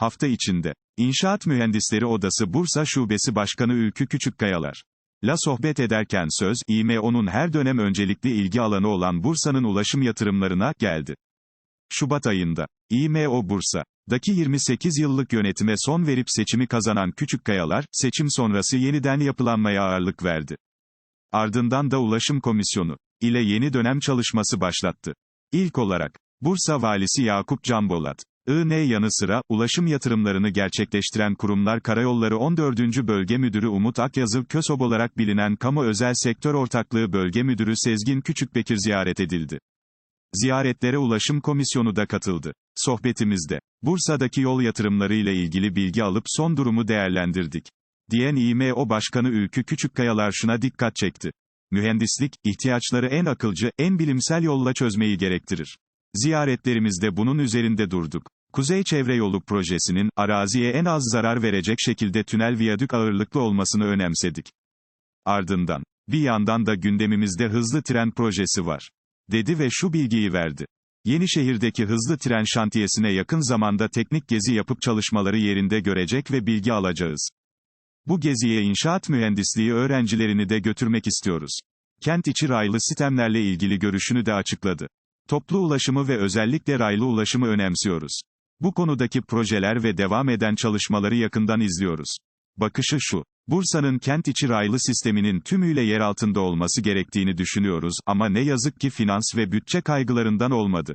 Hafta içinde. İnşaat Mühendisleri Odası Bursa Şubesi Başkanı Ülkü Küçükkayalar. La sohbet ederken söz, İMO'nun her dönem öncelikli ilgi alanı olan Bursa'nın ulaşım yatırımlarına geldi. Şubat ayında, İMO Bursa'daki 28 yıllık yönetime son verip seçimi kazanan Küçükkayalar, seçim sonrası yeniden yapılanmaya ağırlık verdi. Ardından da Ulaşım Komisyonu ile yeni dönem çalışması başlattı. İlk olarak, Bursa Valisi Yakup Canbolat, IN yanı sıra, ulaşım yatırımlarını gerçekleştiren kurumlar Karayolları 14. Bölge Müdürü Umut Akyazı KÖSOB olarak bilinen Kamu Özel Sektör Ortaklığı Bölge Müdürü Sezgin Küçükbekir ziyaret edildi. Ziyaretlere Ulaşım Komisyonu da katıldı. Sohbetimizde, Bursa'daki yol yatırımları ile ilgili bilgi alıp son durumu değerlendirdik. Diyen İMO Başkanı Ülkü Küçükkayalar şuna dikkat çekti. Mühendislik, ihtiyaçları en akılcı, en bilimsel yolla çözmeyi gerektirir. Ziyaretlerimizde bunun üzerinde durduk. Kuzey Çevre Yolu projesinin, araziye en az zarar verecek şekilde tünel viyadük ağırlıklı olmasını önemsedik. Ardından, bir yandan da gündemimizde hızlı tren projesi var. Dedi ve şu bilgiyi verdi. Yenişehir'deki hızlı tren şantiyesine yakın zamanda teknik gezi yapıp çalışmaları yerinde görecek ve bilgi alacağız. Bu geziye inşaat mühendisliği öğrencilerini de götürmek istiyoruz. Kent içi raylı sistemlerle ilgili görüşünü de açıkladı. Toplu ulaşımı ve özellikle raylı ulaşımı önemsiyoruz. Bu konudaki projeler ve devam eden çalışmaları yakından izliyoruz. Bakışı şu. Bursa'nın kent içi raylı sisteminin tümüyle yer altında olması gerektiğini düşünüyoruz ama ne yazık ki finans ve bütçe kaygılarından olmadı.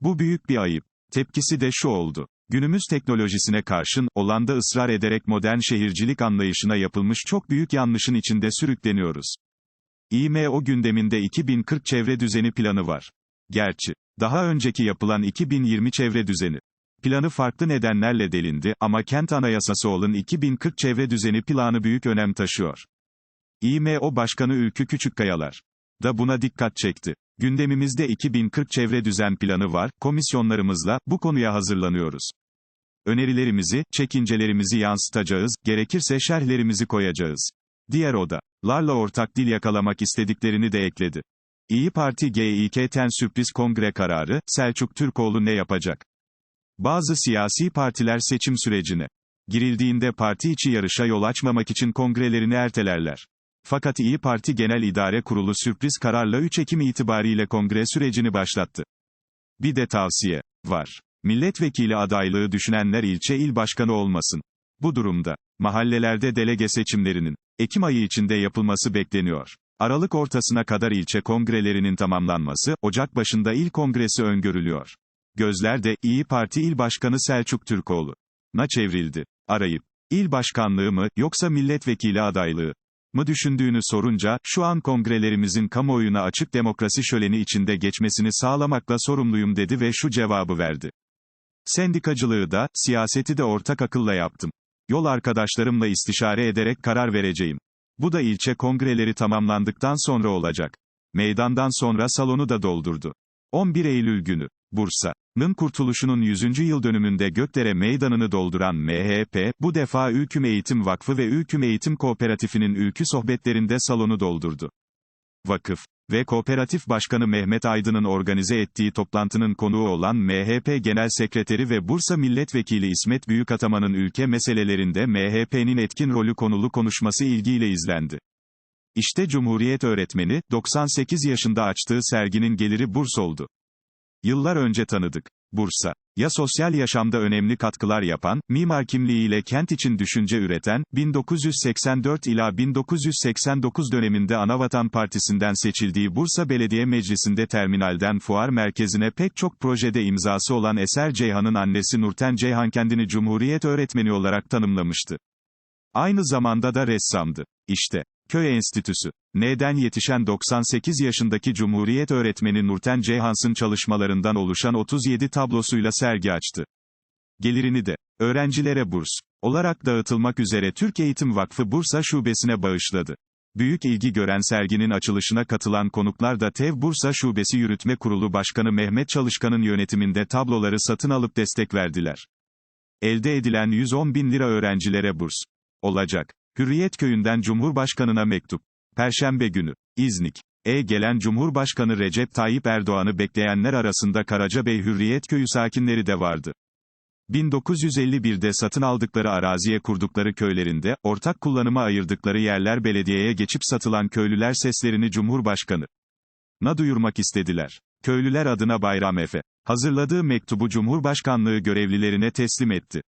Bu büyük bir ayıp. Tepkisi de şu oldu. Günümüz teknolojisine karşın, olanda ısrar ederek modern şehircilik anlayışına yapılmış çok büyük yanlışın içinde sürükleniyoruz. İMO gündeminde 2040 çevre düzeni planı var. Gerçi, daha önceki yapılan 2020 çevre düzeni planı farklı nedenlerle delindi ama kent anayasası olan 2040 çevre düzeni planı büyük önem taşıyor. İMO Başkanı Ülkü Küçükkayalar da buna dikkat çekti. Gündemimizde 2040 çevre düzen planı var, komisyonlarımızla bu konuya hazırlanıyoruz. Önerilerimizi, çekincelerimizi yansıtacağız, gerekirse şerhlerimizi koyacağız. Diğer odalarla ortak dil yakalamak istediklerini de ekledi. İyi Parti GİK'ten sürpriz kongre kararı, Selçuk Türkoğlu ne yapacak? Bazı siyasi partiler seçim sürecine girildiğinde parti içi yarışa yol açmamak için kongrelerini ertelerler. Fakat İyi Parti Genel İdare Kurulu sürpriz kararla 3 Ekim itibariyle kongre sürecini başlattı. Bir de tavsiye var. Milletvekili adaylığı düşünenler ilçe il başkanı olmasın. Bu durumda, mahallelerde delege seçimlerinin, Ekim ayı içinde yapılması bekleniyor. Aralık ortasına kadar ilçe kongrelerinin tamamlanması, Ocak başında il kongresi öngörülüyor. Gözler de, İyi Parti İl Başkanı Selçuk Türkoğlu. Na çevrildi. Arayıp, il başkanlığı mı, yoksa milletvekili adaylığı mı düşündüğünü sorunca, şu an kongrelerimizin kamuoyuna açık demokrasi şöleni içinde geçmesini sağlamakla sorumluyum dedi ve şu cevabı verdi. Sendikacılığı da, siyaseti de ortak akılla yaptım. Yol arkadaşlarımla istişare ederek karar vereceğim. Bu da ilçe kongreleri tamamlandıktan sonra olacak. Meydandan sonra salonu da doldurdu. 11 Eylül günü, Bursa'nın kurtuluşunun 100. yıl dönümünde Gökdere Meydanı'nı dolduran MHP, bu defa Ülküm Eğitim Vakfı ve Ülküm Eğitim Kooperatifinin ülkü sohbetlerinde salonu doldurdu. Vakıf ve Kooperatif Başkanı Mehmet Aydın'ın organize ettiği toplantının konuğu olan MHP Genel Sekreteri ve Bursa Milletvekili İsmet Büyükataman'ın ülke meselelerinde MHP'nin etkin rolü konulu konuşması ilgiyle izlendi. İşte Cumhuriyet öğretmeni, 98 yaşında açtığı serginin geliri burs oldu. Yıllar önce tanıdık. Bursa. Ya sosyal yaşamda önemli katkılar yapan, mimar kimliğiyle kent için düşünce üreten, 1984 ila 1989 döneminde Anavatan Partisi'nden seçildiği Bursa Belediye Meclisi'nde terminalden fuar merkezine pek çok projede imzası olan Eser Ceyhan'ın annesi Nurten Ceyhan kendini Cumhuriyet öğretmeni olarak tanımlamıştı. Aynı zamanda da ressamdı. İşte, Köy Enstitüsü. N'den yetişen 98 yaşındaki Cumhuriyet öğretmeni Nurten Ceyhans'ın çalışmalarından oluşan 37 tablosuyla sergi açtı. Gelirini de, öğrencilere burs olarak dağıtılmak üzere Türk Eğitim Vakfı Bursa Şubesi'ne bağışladı. Büyük ilgi gören serginin açılışına katılan konuklar da TEV Bursa Şubesi Yürütme Kurulu Başkanı Mehmet Çalışkan'ın yönetiminde tabloları satın alıp destek verdiler. Elde edilen 110 bin lira öğrencilere burs olacak. Hürriyet Köyü'nden Cumhurbaşkanına mektup. Perşembe günü. İznik. E gelen Cumhurbaşkanı Recep Tayyip Erdoğan'ı bekleyenler arasında Karacabey Hürriyet Köyü sakinleri de vardı. 1951'de satın aldıkları araziye kurdukları köylerinde, ortak kullanıma ayırdıkları yerler belediyeye geçip satılan köylüler seslerini Cumhurbaşkanı na duyurmak istediler. Köylüler adına Bayram Efe hazırladığı mektubu Cumhurbaşkanlığı görevlilerine teslim etti.